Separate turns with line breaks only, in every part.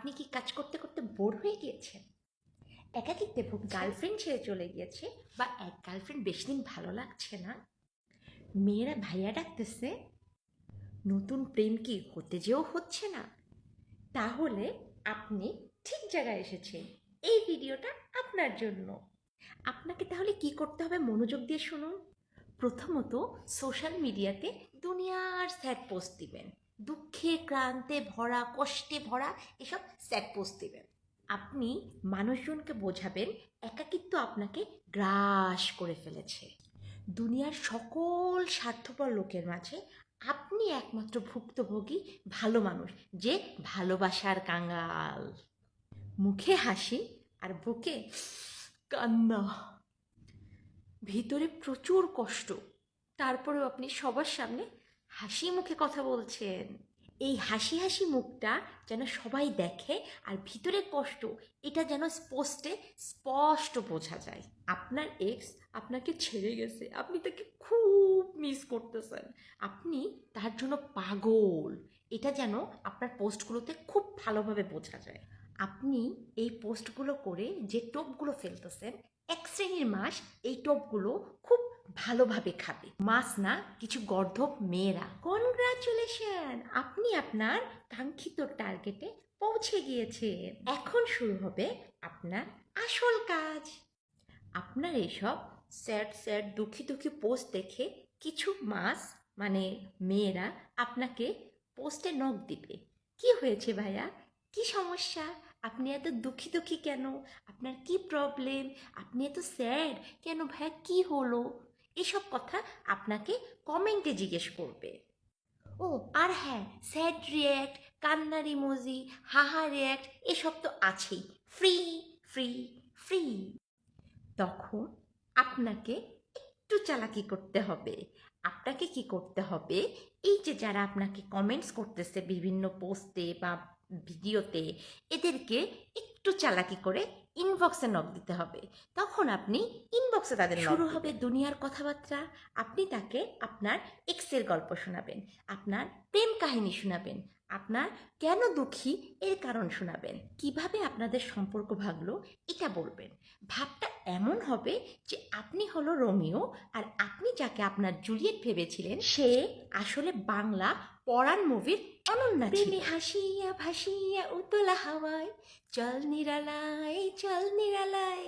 আপনি কি কাজ করতে করতে বোর হয়ে গিয়েছেন? একাকিত্বে ভুগ গার্লফ্রেন্ড ছেড়ে চলে গিয়েছে বা এক গার্লফ্রেন্ড বেশি দিন ভালো লাগছে না? মেয়েরা ভাইয়া ডাকতেছে নতুন প্রেম কি হতে যেও হচ্ছে না? তাহলে আপনি ঠিক জায়গায় এসেছেন। এই ভিডিওটা আপনার জন্য। আপনাকে তাহলে কি করতে হবে মনোযোগ দিয়ে শুনুন? প্রথমত সোশ্যাল মিডিয়াতে দুনিয়ার স্যাড পোস্ট দিবেন। দুঃখে ক্রান্তে ভরা, কষ্টে ভরা এসব স্যাড পোস্ট দিবেন। আপনি মানুষজনকে বোঝাবেন, একাকিত্ব আপনাকে গ্রাস করে ফেলেছে। দুনিয়ার সকল স্বার্থপর লোকের মাঝে আপনি একমাত্র ভুক্তভোগী ভালো মানুষ, যে ভালোবাসার কাঙ্গাল। মুখে হাসি আর বুকে কান্না। ভিতরে প্রচুর কষ্ট, তারপরেও আপনি সবার সামনে হাসি মুখে কথা বলছেন। এই হাসি হাসি মুখটা যেন সবাই দেখে আর ভিতরে কষ্ট, এটা যেন স্পষ্টে, স্পষ্ট বোঝা যায়। আপনার এক্স আপনাকে ছেড়ে গেছে। আপনি তাকে খুব মিস করতেছেন। আপনি তার জন্য পাগল। এটা যেন আপনার পোস্টগুলোতে খুব ভালোভাবে বোঝা যায়। আপনি এই পোস্টগুলো করে যে টোপগুলো ফেলতেছেন, এক শ্রেণির মাস এই টোপগুলো খুব ভালোভাবে খাবে। মাস না, কিছু গর্ধব মেয়েরা। কনগ্রাচুলেশন আপনি আপনার কাঙ্ক্ষিত টার্গেটে পৌঁছে গিয়েছেন এখন শুরু হবে আপনার আসল কাজ। আপনার এইসব স্যাড স্যাড, দুঃখী দুঃখী পোস্ট দেখে কিছু মাস মানে মেয়েরা আপনাকে পোস্টে নখ দিবে। কি হয়েছে ভাইয়া? কি সমস্যা? আপনি এত দুঃখী দুঃখী কেন? আপনার কি প্রবলেম আপনি এত স্যাড কেন ভাইয়া? কি হলো? এসব কথা আপনাকে কমেন্টে জিজ্ঞেস করবে। ও, আর হ্যাঁ স্যাড রিয়্যাক্ট কান্নার ইমোজি হাহা রিয়্যাক্ট এসব তো আছেই। ফ্রি ফ্রি ফ্রি তখন আপনাকে একটু চালাকি করতে হবে। আপনাকে কি করতে হবে? এই যে যারা আপনাকে কমেন্টস করতেছে বিভিন্ন পোস্টে বা ভিডিওতে এদেরকে একটু চালাকি করে ইনবক্সে নক দিতে হবে। তখন আপনি ইনবক্সে তাদের শুরু হবে দুনিয়ার কথাবার্তা। আপনি তাকে আপনার এক্সের গল্প শোনাবেন আপনার প্রেম কাহিনী শোনাবেন আপনার কেন দুঃখী এর কারণ শোনাবেন কীভাবে আপনাদের সম্পর্ক ভাগলো এটা বলবেন। ভাবটা এমন হবে যে আপনি হলো রোমিও আর আপনি যাকে আপনার জুলিয়েট ভেবেছিলেন সে আসলে বাংলা পরাণ মুভির অনন্যা প্রেমে হাসিয়া ভাসিয়া উতলা হাওয়ায়, চল নিরালায় চল নিরালায়।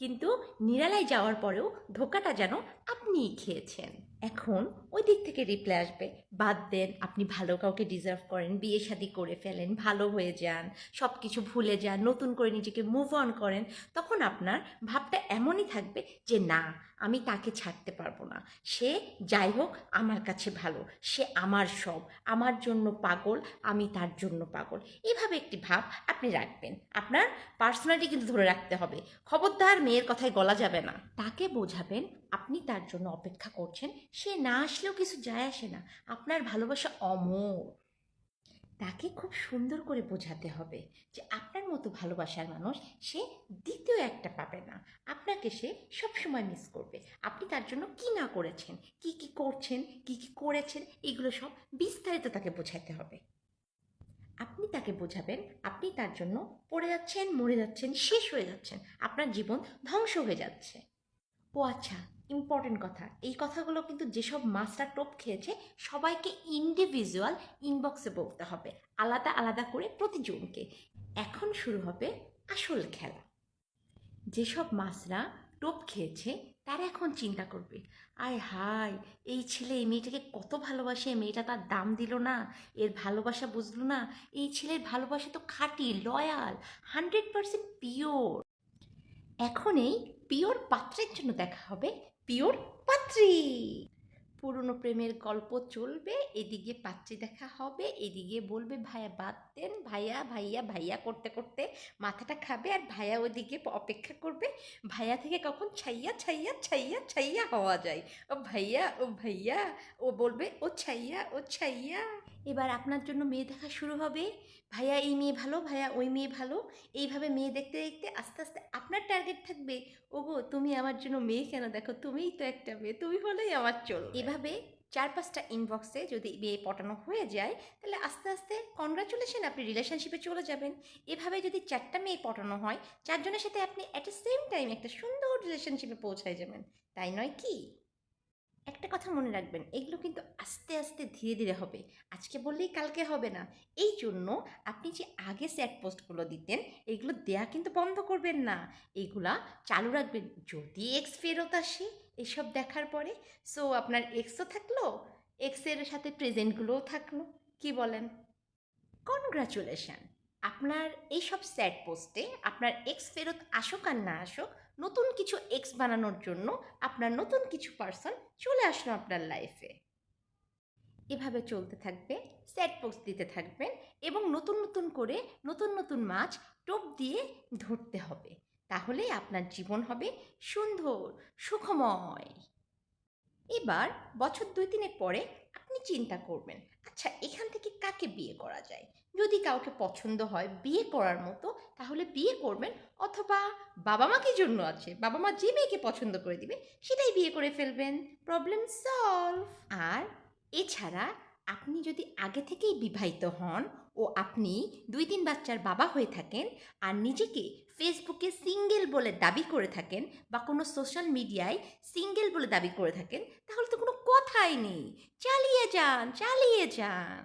কিন্তু নিরালায় যাওয়ার পরেও ধোকাটা যেন আপনিই খেয়েছেন। এখন ওই দিক থেকে রিপ্লাই আসবে, বাদ দেন, আপনি ভালো কাউকে ডিজার্ভ করেন, বিয়ে শাদি করে ফেলেন, ভালো হয়ে যান সব কিছু ভুলে যান, নতুন করে নিজেকে মুভ অন করেন। তখন আপনার ভাবটা এমনই থাকবে যে, না, আমি তাকে ছাড়তে পারব না। সে যাই হোক আমার কাছে ভালো, সে আমার সব, আমার জন্য পাগল, আমি তার জন্য পাগল। এভাবে একটি ভাব আপনি রাখবেন। আপনার পার্সোনালিটি কিন্তু ধরে রাখতে হবে। খবরদার মেয়ের কথায় গলা যাবে না। তাকে বোঝাবেন, আপনি তার জন্য অপেক্ষা করছেন। সে না আসলেও কিছু যায় আসে না। আপনার ভালোবাসা অমর। তাকে খুব সুন্দর করে বোঝাতে হবে যে আপনার মতো ভালোবাসার মানুষ সে দ্বিতীয় একটা পাবে না। আপনাকে সে সবসময় মিস করবে। আপনি তার জন্য কি না করেছেন, কি কি করছেন, কি কি করেছেন, এগুলো সব বিস্তারিত তাকে বোঝাতে হবে। আপনি তাকে বোঝাবেন, আপনি তার জন্য পড়ে যাচ্ছেন, মরে যাচ্ছেন, শেষ হয়ে যাচ্ছেন, আপনার জীবন ধ্বংস হয়ে যাচ্ছে। ও আচ্ছা ইম্পর্টেন্ট কথা। এই কথাগুলো কিন্তু যেসব মাস্টার টোপ খেয়েছে, সবাইকে ইন্ডিভিজুয়াল ইনবক্সে বলতে হবে, আলাদা আলাদা করে প্রতিজনকে। এখন শুরু হবে আসল খেলা। যেসব মাছরা টোপ খেয়েছে, তারা এখন চিন্তা করবে আয় হায় এই ছেলে এই মেয়েটাকে কত ভালোবাসে, মেয়েটা তার দাম দিল না, এর ভালোবাসা বুঝলো না, এই ছেলের ভালোবাসা তো খাঁটি লয়াল হান্ড্রেড পারসেন্ট পিওর এখন এই পিওর পাত্রের জন্য দেখা হবে পিওর পাত্রী। পুরনো প্রেমের গল্প চলবে, এদিকে পাত্রী দেখা হবে, এদিকে বলবে, ভাইয়া বাদ দেন, ভাইয়া ভাইয়া ভাইয়া করতে করতে মাথাটা খাবে আর ভাইয়া ওদিকে অপেক্ষা করবে। ভাইয়া থেকে কখন ছাইয়া ছাইয়া ছাইয়া ছাইয়া হওয়া যায়। ও ভাইয়া ও ভাইয়া। ও বলবে, ও ছাইয়া ও ছাইয়া। এবার আপনার জন্য মেয়ে দেখা শুরু হবে। ভাইয়া এই মেয়ে ভালো, ভাইয়া ওই মেয়ে ভালো। এইভাবে মেয়ে দেখতে দেখতে আস্তে আস্তে আপনার টার্গেট থাকবে। ওগো, তুমি আমার জন্য মেয়ে কেন দেখো? তুমিই তো একটা মেয়ে, তুমি হলেই আমার চল এভাবে চার পাঁচটা ইনবক্সে যদি বিয়ে পটানো হয়ে যায়, তাহলে আস্তে আস্তে কনগ্রাচুলেশন আপনি রিলেশনশিপে চলে যাবেন। এভাবে যদি চারটা মেয়ে পটানো হয়, চারজনের সাথে আপনি অ্যাট দ্য সেম টাইম একটা সুন্দর রিলেশনশিপে পৌঁছায় যাবেন। তাই নয় কি? একটা কথা মনে রাখবেন, এগুলো কিন্তু আস্তে আস্তে ধীরে ধীরে হবে। আজকে বললেই কালকে হবে না। এই জন্য আপনি যে আগে স্যাট পোস্টগুলো দিতেন, এগুলো দেয়া কিন্তু বন্ধ করবেন না। এইগুলা চালু রাখবেন। যদি এক্স ফেরত আসে, এসব দেখার পরে সো আপনার এক্সও থাকল এক্সের সাথে প্রেজেন্টগুলোও থাকল, কি বলেন? কনগ্রাচুলেশন আপনার এইসব স্যাড পোস্টে আপনার এক্স ফেরত আসুক আর না আসুক, নতুন কিছু এক্স বানানোর জন্য আপনার নতুন কিছু পার্সন চলে আসলো আপনার লাইফে এভাবে চলতে থাকবে স্যাড পোস্ট দিতে থাকবেন এবং নতুন নতুন করে নতুন নতুন মাছ টোপ দিয়ে ধরতে হবে। তাহলেই আপনার জীবন হবে সুন্দর, সুখময়। এবার বছর দুই তিনের পরে আপনি চিন্তা করবেন আচ্ছা এখান থেকে কাকে বিয়ে করা যায়? যদি কাউকে পছন্দ হয় বিয়ে করার মতো, তাহলে বিয়ে করবেন অথবা বাবা মা কি জন্য আছে? বাবা মা যে মেয়েকে পছন্দ করে দিবে, সেটাই বিয়ে করে ফেলবেন। প্রবলেম সলভ আর এছাড়া আপনি যদি আগে থেকেই বিবাহিত হন ও আপনি দুই তিন বাচ্চার বাবা হয়ে থাকেন আর নিজেকে ফেসবুকে সিঙ্গেল বলে দাবি করে থাকেন বা কোনো সোশ্যাল মিডিয়ায় সিঙ্গেল বলে দাবি করে থাকেন, তাহলে তো কোনো কথাই নেই। চালিয়ে যান চালিয়ে যান।